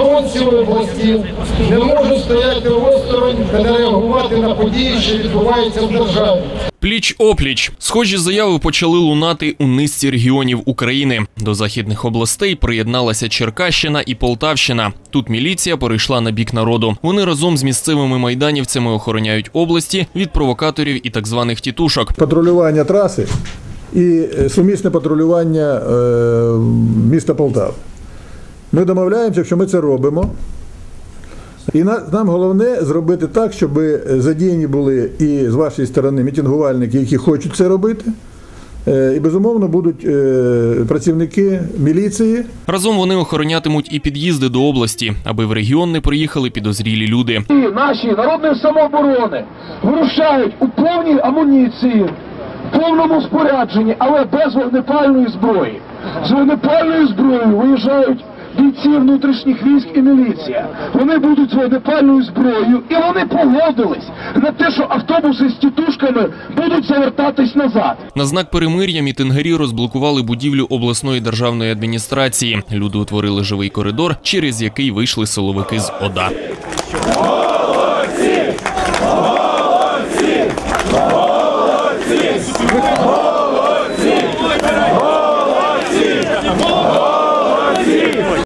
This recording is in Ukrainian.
правоохоронці області не можуть стояти осторонь та не реагувати на події, що відбуваються в державі. Пліч опліч. Схожі заяви почали лунати у низці регіонів України. До західних областей приєдналася Черкащина і Полтавщина. Тут міліція перейшла на бік народу. Вони разом з місцевими майданівцями охороняють області від провокаторів і так званих тітушок. патрулювання траси і е, сумісне патрулювання е, міста Полтава. Ми домовляємося, що ми це робимо. І на- нам головне зробити так, щоб задіяні були і з вашої сторони мітингувальники, які хочуть це робити. Е, І безумовно будуть е, працівники міліції, Разом вони охоронятимуть і під'їзди до області, аби в регіон не приїхали підозрілі люди. І наші народної самооборони вирушають у повній амуніції, в повному спорядженні, але без вогнепальної зброї. З вогнепальною зброєю виїжджають бійці внутрішніх військ і міліція. Вони будуть з вогнепальною зброєю, і вони погодились на те, що автобуси з тітушками будуть завертатись назад. На знак перемир'я мітингарі розблокували будівлю обласної державної адміністрації. Люди утворили живий коридор, через який вийшли силовики з ОДА. Молодці! Молодці! Молодці! Молодці! Молодці! Молодці!